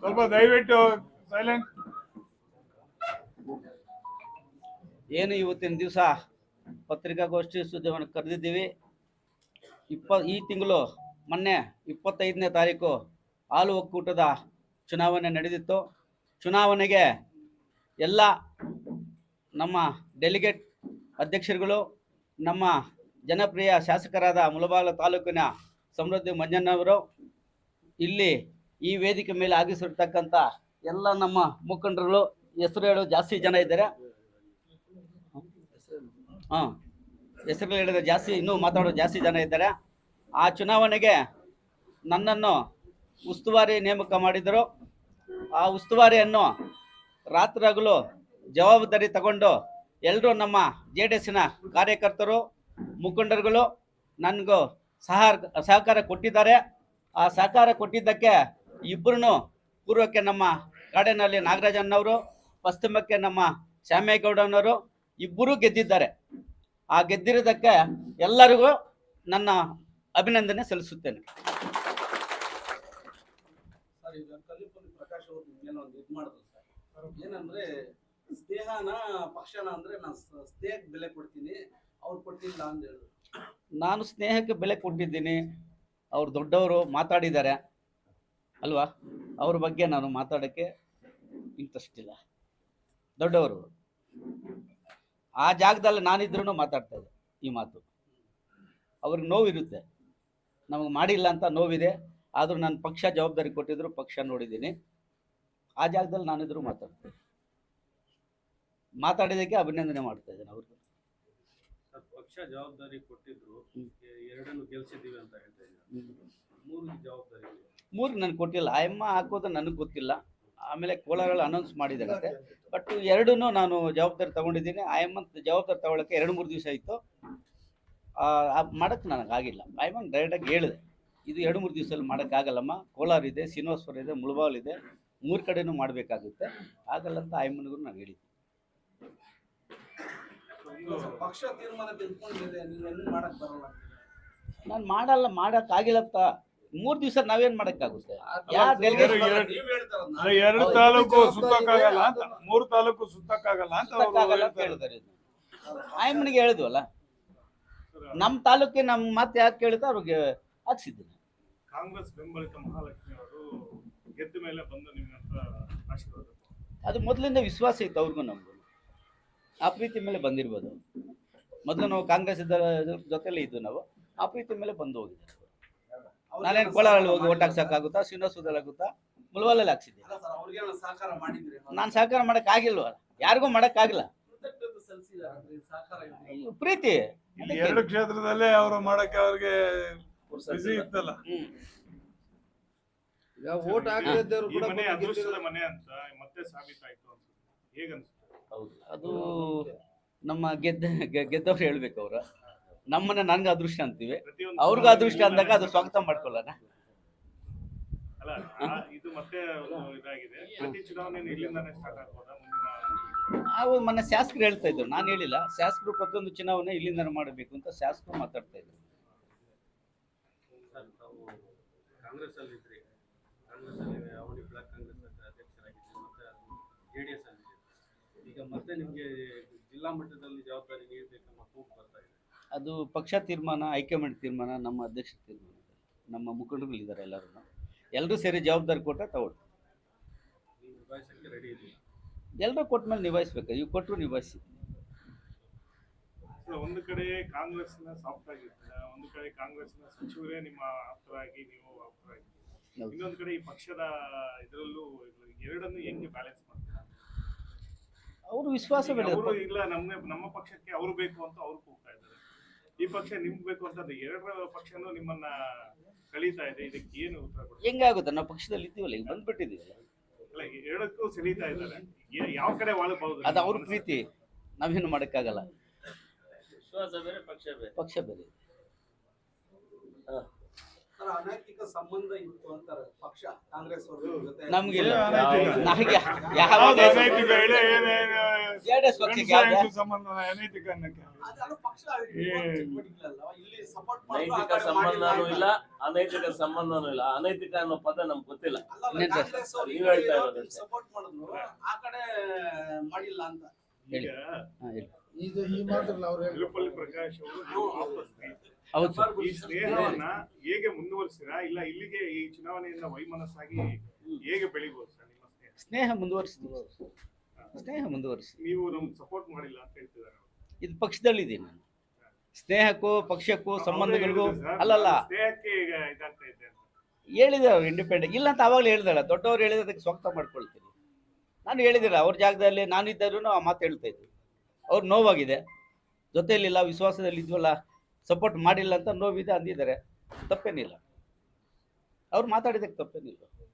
ಸ್ವಲ್ಪ ದಯವಿಟ್ಟು ಸೈಲೆಂಟ್ ಏನು ಇವತ್ತಿನ ದಿವಸ? ಪತ್ರಿಕಾಗೋಷ್ಠಿ ಸುದ್ದಿವನ್ನು ಕರೆದಿದ್ದೀವಿ. ಇಪ್ಪ, ಈ ತಿಂಗಳು ಮೊನ್ನೆ ಇಪ್ಪತ್ತೈದನೇ ತಾರೀಕು ಹಾಲು ಒಕ್ಕೂಟದ ಚುನಾವಣೆ ನಡೆದಿತ್ತು. ಚುನಾವಣೆಗೆ ಎಲ್ಲ ನಮ್ಮ ಡೆಲಿಗೇಟ್ ಅಧ್ಯಕ್ಷರುಗಳು, ನಮ್ಮ ಜನಪ್ರಿಯ ಶಾಸಕರಾದ ಮುಳಬಾಗಿಲು ತಾಲೂಕಿನ ಸಮೃದ್ಧಿ ಮಂಜಣ್ಣವರು ಇಲ್ಲಿ ಈ ವೇದಿಕೆ ಮೇಲೆ ಆಗಿಸಿರ್ತಕ್ಕಂಥ ಎಲ್ಲ ನಮ್ಮ ಮುಖಂಡರುಗಳು ಹೆಸರು ಹೇಳೋ ಜಾಸ್ತಿ ಜನ ಇದ್ದಾರೆ. ಹಾಂ, ಹೆಸರು ಹೇಳಿದ್ರೆ ಜಾಸ್ತಿ, ಇನ್ನೂ ಮಾತಾಡೋ ಜಾಸ್ತಿ ಜನ ಇದ್ದಾರೆ. ಆ ಚುನಾವಣೆಗೆ ನನ್ನನ್ನು ಉಸ್ತುವಾರಿ ನೇಮಕ ಮಾಡಿದರು. ಆ ಉಸ್ತುವಾರಿಯನ್ನು ರಾತ್ರಿ ಹಗಲು ಜವಾಬ್ದಾರಿ ತಗೊಂಡು ಎಲ್ಲರೂ ನಮ್ಮ ಜೆ ಡಿ ಎಸ್ಸಿನ ಕಾರ್ಯಕರ್ತರು, ಮುಖಂಡರುಗಳು ನನಗೂ ಸಹ, ಸಹಕಾರ ಕೊಟ್ಟಿದ್ದಾರೆ. ಆ ಸಹಕಾರ ಕೊಟ್ಟಿದ್ದಕ್ಕೆ ಇಬ್ಬರೂ ಪೂರ್ವಕ್ಕೆ ನಮ್ಮ ಕಾಡಿನಲ್ಲಿ ನಾಗರಾಜನ್ನವರು ಪಶ್ಚಿಮಕ್ಕೆ ನಮ್ಮ ಶ್ಯಾಮೇಗೌಡನವರು ಇಬ್ಬರೂ ಗೆದ್ದಿದ್ದಾರೆ. ಆ ಗೆದ್ದಿರೋದಕ್ಕೆ ಎಲ್ಲರಿಗೂ ನನ್ನ ಅಭಿನಂದನೆ ಸಲ್ಲಿಸುತ್ತೇನೆ. ಏನಂದ್ರೆ ಸ್ನೇಹನ ಪಕ್ಷನ ಅಂದ್ರೆ ನಾನು ಸ್ನೇಹಕ್ಕೆ ಬೆಲೆ ಕೊಡ್ತೀನಿ ಅವ್ರು ಕೊಟ್ಟಿಲ್ಲ ಅಂತ ಹೇಳಿದ್ರು. ನಾನು ಸ್ನೇಹಕ್ಕೆ ಬೆಲೆ ಕೊಟ್ಟಿದ್ದೀನಿ ಅವ್ರು ದೊಡ್ಡವರು ಮಾತಾಡಿದ್ದಾರೆ. ಅಲ್ವಾ? ಅವ್ರ ಬಗ್ಗೆ ನಾನು ಮಾತಾಡೋಕ್ಕೆ ಇಂಟ್ರೆಸ್ಟ್ ಇಲ್ಲ. ದೊಡ್ಡವರು. ಆ ಜಾಗದಲ್ಲಿ ನಾನಿದ್ರೂ ಮಾತಾಡ್ತಾ ಇದ್ದೆ ಈ ಮಾತು. ಅವ್ರಿಗೆ ನೋವಿರುತ್ತೆ. ನಮಗೆ ಮಾಡಿಲ್ಲ ಅಂತ ನೋವಿದೆ. ಆದರೂ ನನ್ನ ಪಕ್ಷ ಜವಾಬ್ದಾರಿ ಕೊಟ್ಟಿದ್ರು ಪಕ್ಷ ನೋಡಿದ್ದೀನಿ. ಆ ಜಾಗದಲ್ಲಿ ನಾನಿದ್ರು ಮಾತಾಡ್ತೇನೆ ಮಾತಾಡಿದ್ದಕ್ಕೆ ಅಭಿನಂದನೆ ಮಾಡ್ತಾ ಇದ್ದೇನೆ ಅವ್ರಿಗೆ. ಪಕ್ಷ ಜವಾಬ್ದಾರಿ ಕೊಟ್ಟಿದ್ರು. ಎರಡನ್ನು ಗೆಲ್ಸಿದೀವಿ ಅಂತ ಹೇಳ್ತಾ ಇದ್ದಾರೆ? ಮೂರು ಜವಾಬ್ದಾರಿ ಇದೆ. ಮೂರು ನನಗೆ ಕೊಟ್ಟಿಲ್ಲ. ಆಯಮ್ಮ ಹಾಕೋದು ನನಗೆ ಗೊತ್ತಿಲ್ಲ. ಆಮೇಲೆ ಕೋಲಾರಲ್ಲಿ ಅನೌನ್ಸ್ ಮಾಡಿದಾಗತ್ತೆ ಬಟ್ ಎರಡೂ ನಾನು ಜವಾಬ್ದಾರಿ ತಗೊಂಡಿದ್ದೀನಿ. ಆಯಮ್ಮ ಜವಾಬ್ದಾರಿ ತಗೊಳಕ್ಕೆ ಎರಡು ಮೂರು ದಿವಸ ಆಯಿತು. ಮಾಡೋಕ್ಕೆ ನನಗಾಗಿಲ್ಲ ಆಯಮ್ಮನ ಡೈರೆಕ್ಟಾಗಿ ಹೇಳಿದೆ. ಇದು ಎರಡು ಮೂರು ದಿವಸದಲ್ಲಿ ಮಾಡೋಕ್ಕಾಗಲ್ಲಮ್ಮ ಕೋಲಾರ ಇದೆ ಶ್ರೀನಿವಾಸಪುರ ಇದೆ ಮುಳಬಾಲ್ ಇದೆ. ಮೂರು ಕಡೆನೂ ಮಾಡಬೇಕಾಗುತ್ತೆ. ಆಗಲ್ಲ ಅಂತ ಆಯಮ್ಮನಿಗೂ ನಾನು ಹೇಳಿದ್ದೆ. ನಾನು ಮಾಡಲ್ಲ ಮಾಡೋಕ್ಕಾಗಿಲ್ಲಪ್ಪ ಮೂರು ದಿವಸ ನಾವೇನ್ ಮಾಡೋಕ್ಕಾಗುತ್ತೆ? ಎರಡು- ತಾಲೂಕು ಸುತ್ತಕ್ಕಾಗಲ್ಲ ಅಂತ ಮೂರು ತಾಲೂಕು ಸುತ್ತಕ್ಕಾಗಲ್ಲ ಅಂತ. ಹೇಳಿದ್ದಾರೆ. ಆಯಮ್ಮನಿಗೆ ಹೇಳಿದ್ವಲ್ಲ? ನಮ್ಮ ತಾಲೂಕಿಗೆ ನಮ್ಮ ಮಾತು ಯಾಕೆ ಕೇಳಿದ ಅವ್ರಿಗೆ ಹಾಕ್ಸಿದ್ದೀನಿ. ಕಾಂಗ್ರೆಸ್ ಬೆಂಬಲಿತ ಮಹಾಲಕ್ಷ್ಮಿ ಅವರು ಗೆದ್ದ ಮೇಲೆ ಬಂದು ನಿಮ್ಮ ಹತ್ರ ಆಶೀರ್ವಾದ ಅದು ಮೊದಲಿಂದ ವಿಶ್ವಾಸ ಇತ್ತು ಅವ್ರಿಗೂ ನಮ್ಗೆ. ಆ ಪ್ರೀತಿ ಮೇಲೆ ಬಂದಿರ್ಬೋದು. ಮೊದಲು ನಾವು ಕಾಂಗ್ರೆಸ್ ಇದ್ದ ಜೊತೆಲಿ ಇದ್ದು ನಾವು. ಆ ಪ್ರೀತಿ ಮೇಲೆ ಬಂದು ಹೋಗಿದ್ದಾರೆ. ನಾನೇನು ಕೋಲಾರಲ್ಲಿ ಹೋಗಿ ಓಟ್ ಹಾಕ್ಸಕ್ಕಾಗುತ್ತಾ ಶ್ರೀನಿವಾಸದಲ್ಲಿ ಆಗುತ್ತಾ ಮುಳವಲ್ಲಲ್ಲಿ ಹಾಕ್ಸಿದ್ದೆ ನಾನು ಸಹಕಾರ ಮಾಡಕ್ ನಾನು ಸಹಕಾರ ಮಾಡೋಕ್ಕಾಗಿಲ್ವಲ್ಲ ಯಾರಿಗೂ ಮಾಡಕ್ ಆಗಿಲ್ಲ. ಪ್ರೀತಿ. ಎರಡು ಕ್ಷೇತ್ರದಲ್ಲೇ ಅವರು ಮಾಡಕ್ಕೆ ಅವ್ರಿಗೆ ಇತ್ತಲ್ಲ. ಓಟ್ ಮನೆ ಬಂದು ಅದೃಷ್ಟದ ಮನೆ ಅಂತ ಮತ್ತೆ ಸಾಬೀತಾಯ್ತು ಅನ್ಸುತ್ತೆ ಹೇಗನ್ಸುತ್ತೆ? ಹೌದು. ಅದು ನಮ್ಮ ಗೆದ್ದ ಗೆದ್ದವ್ರು ಹೇಳ್ಬೇಕು ಅವ್ರ. ನಮ್ಮನ್ನ ನನ್ಗೆ ಅದೃಷ್ಟ ಅಂತೀವಿ. ಪ್ರತಿಯೊಂದು ಅವ್ರಿಗೂ ಅದೃಷ್ಟ ಅಂದಾಗ ಅದು ಸ್ವಾಗತ ಮಾಡ್ಕೊಳ್ಳೋಣ. ಅಲ್ಲ ಆ- ಇದು ಮತ್ತೆ ಇದಾಗಿದೆ. ಪ್ರತಿ ಚುನಾವಣೆ ಇಲ್ಲಿಂದಾನೇ ಸ್ಟಾರ್ಟ್ ಆಗ್ಬೋದಾ? ಮುಂದಿನ ನಾವು ಮೊನ್ನೆ ಶಾಸಕರು ಹೇಳ್ತಾ ಇದ್ರು. ನಾನು ಹೇಳಿಲ್ಲ. ಶಾಸಕರು ಪ್ರತಿಯೊಂದು ಚುನಾವಣೆ ಇಲ್ಲಿಂದ ಮಾಡಬೇಕು ಅಂತ ಶಾಸಕರು ಮಾತಾಡ್ತಾ ಇದ್ರು. ಈಗ ಮತ್ತೆ ನಿಮಗೆ ಜಿಲ್ಲಾ ಮಟ್ಟದಲ್ಲಿ ಜವಾಬ್ದಾರಿ ನೀಡಬೇಕೆಂಬ ಕೂಗು ಬರ್ತಾ ಇದೆ. ಅದು ಪಕ್ಷ ತೀರ್ಮಾನ ಹೈಕಮಾಂಡ್ ತೀರ್ಮಾನ ನಮ್ಮ ಅಧ್ಯಕ್ಷ ತೀರ್ಮಾನ. ನಮ್ಮ ಮುಖಂಡರುಗಳಿದ್ದಾರೆ ಎಲ್ಲರೂ ಎಲ್ಲರೂ ಸೇರಿ ಜವಾಬ್ದಾರಿ ಕೊಟ್ಟರೆ ತಗೊಳ್ಳಿ ಎಲ್ಲರೂ ಕೊಟ್ಟ ಮೇಲೆ ನಿಭಾಯಿಸ್ಬೇಕು. ಇವು ಕೊಟ್ಟರು ನಿಭಾಯಿಸಿ. ಒಂದು ಕಡೆ ಕಾಂಗ್ರೆಸ್ನ ಸಾಫ್ಟ್ ಆಗಿರ್ತದೆ ಒಂದು ಕಡೆ ಕಾಂಗ್ರೆಸ್ನ ಸಚಿವರೇ ನಿಮ್ಮ ಆಪ್ತರಾಗಿ ನೀವು ಆಪ್ತರಾಗಿ. ಇನ್ನೊಂದು ಕಡೆ ಈ ಪಕ್ಷದ ಇದರಲ್ಲೂ ಎರಡನ್ನು ಹೆಂಗೆ ಬ್ಯಾಲೆನ್ಸ್ ಮಾಡ್ತಾರೆ? ಅವರು ವಿಶ್ವಾಸ ಇಲ್ಲ ನಮ್ಮ ನಮ್ಮ ಪಕ್ಷಕ್ಕೆ ಅವರು ಬೇಕು ಅಂತ ಅವ್ರು ಹೋಗ್ತಾ ಇದ್ದಾರೆ. ಈ ಪಕ್ಷ ನಿಮ್ಗೆ ಬೇಕು ಅಂತ ಎರಡರ ಪಕ್ಷನೂ ನಿಮ್ಮನ್ನ ಕಳೀತಾ ಇದೆ ಇದಕ್ಕೆ ಏನು ಉತ್ತರ ಕೊಡ್ತೀವಿ ಹೆಂಗಾಗುತ್ತೆ? ನಾವು ಪಕ್ಷದಲ್ಲಿ ಇದ್ದೀವಲ್ಲ ಈಗ ಬಂದ್ಬಿಟ್ಟಿದ್ದೀವಿ ಅಲ್ಲ ಎರಡಕ್ಕೂ ಸೆಳೀತಾ ಇದ್ದಾರೆ. ಯಾವ ಕಡೆ ವಾಳಬಹುದು ಅದು ಅವ್ರ ಪ್ರೀತಿ. ನಾವೇನು ಮಾಡೋಕ್ಕಾಗಲ್ಲ. ವಿಶ್ವಾಸ ಬೇರೆ ಪಕ್ಷ ಬೇರೆ. ಪಕ್ಷ ಬೇರೆ. ಅನೈತಿಕ ಸಂಬಂಧ ಇತ್ತು ಅಂತಾರೆ ಪಕ್ಷ ಕಾಂಗ್ರೆಸ್ ನಮ್ಗಿಲ್ಲ. ನನಗೆ ಯಾವ ಪಕ್ಷಕ್ಕೆ ಯಾವ್ದು? ಸಂಬಂಧ ಅನೈತಿಕ ಅನ್ನಕ್ಕೆ ನೈತಿಕ ಸಂಬಂಧನೂ ಇಲ್ಲ ಅನೈತಿಕ ಸಂಬಂಧನೂ ಇಲ್ಲ. ಅನೈತಿಕ ಅನ್ನೋ ಪದ ನಮ್ಗೆ ಗೊತ್ತಿಲ್ಲ? ನೀವ್ ಹೇಳ್ತಾ ಇರೋದು ಸಪೋರ್ಟ್ ಮಾಡಿದ್ರು ಆ ಕಡೆ ಮಾಡಿಲ್ಲ ಅಂತ. ಹೇಳಿ. ಇದು ಈ ಮಾತ್ರಲ್ಲ ಅವ್ರು ಹೇಳಿ ವೆಲ್ಲುಪಲ್ಲಿ ಪ್ರಕಾಶ್ ಅವರು ನೀವು ಹೌದು ಸರ್. ಈ ಸ್ನೇಹವನ್ನ ಹೇಗೆ ಮುಂದುವರಿಸಿರಾ? ಇಲ್ಲ ಇಲ್ಲಿಗೆ ಈ ಚುನಾವಣೆಯಿಂದ ವೈಮನಸ್ಸಾಗಿ ಹೇಗೆ ಬೆಳಿಬಹುದು ಸರ್ ನಿಮ್ಮ ಸ್ನೇಹ? ಸ್ನೇಹ ಮುಂದುವರಿಸ್ತೀವಿ ಸ್ನೇಹ ಮುಂದುವರಿಸಿ. ನೀವು ನಮ್ಗೆ ಸಪೋರ್ಟ್ ಮಾಡಿಲ್ಲ ಅಂತ ಹೇಳ್ತಿದ್ದಾರೆ ಅವ್ರು. ಇದು ಪಕ್ಷದಲ್ಲಿದ್ದೀನಿ ನಾನು. ಸ್ನೇಹಕ್ಕೂ ಪಕ್ಷಕ್ಕೂ ಅವ್ರೇ ಸಂಬಂಧಗಳಿಗೂ ಹೇಳಿದ್ರು ಸರ್, ಅಲ್ಲಲ್ಲ. ನಾನು ಸ್ನೇಹಕ್ಕೆ ಈಗ ಇದಾಗ್ತಾ ಇದ್ದೆ ಅಂತ. ಅವ್ರು ಇಂಡಿಪೆಂಡೆಂಟ್ ಇಲ್ಲ ಅಂತ ಅವಾಗಲೇ ಹೇಳ್ದಲ್ಲ ದೊಡ್ಡವ್ರು ಹೇಳಿದ್ರೆ ಅದಕ್ಕೆ ಸ್ವಾಗತ ಮಾಡ್ಕೊಳ್ತೀನಿ. ನಾನು ಹೇಳಿದಿಲ್ಲ. ಅವ್ರ ಜಾಗದಲ್ಲಿ ನಾನಿದ್ದರೂ ಆ ಮಾತು ಹೇಳ್ತಾ ಇದ್ದೆ ಅವ್ರು ನೋವಾಗಿದೆ. ಜೊತೆಯಲ್ಲಿಲ್ಲ ವಿಶ್ವಾಸದಲ್ಲಿ ಇದ್ವಲ್ಲ ಸಪೋರ್ಟ್ ಮಾಡಿಲ್ಲ ಅಂತ ನೋವಿದೆ ಅಂದಿದ್ದಾರೆ. ತಪ್ಪೇನಿಲ್ಲ. ಅವ್ರು ಮಾತಾಡಿದಕ್ಕೆ ತಪ್ಪೇನಿಲ್ಲ.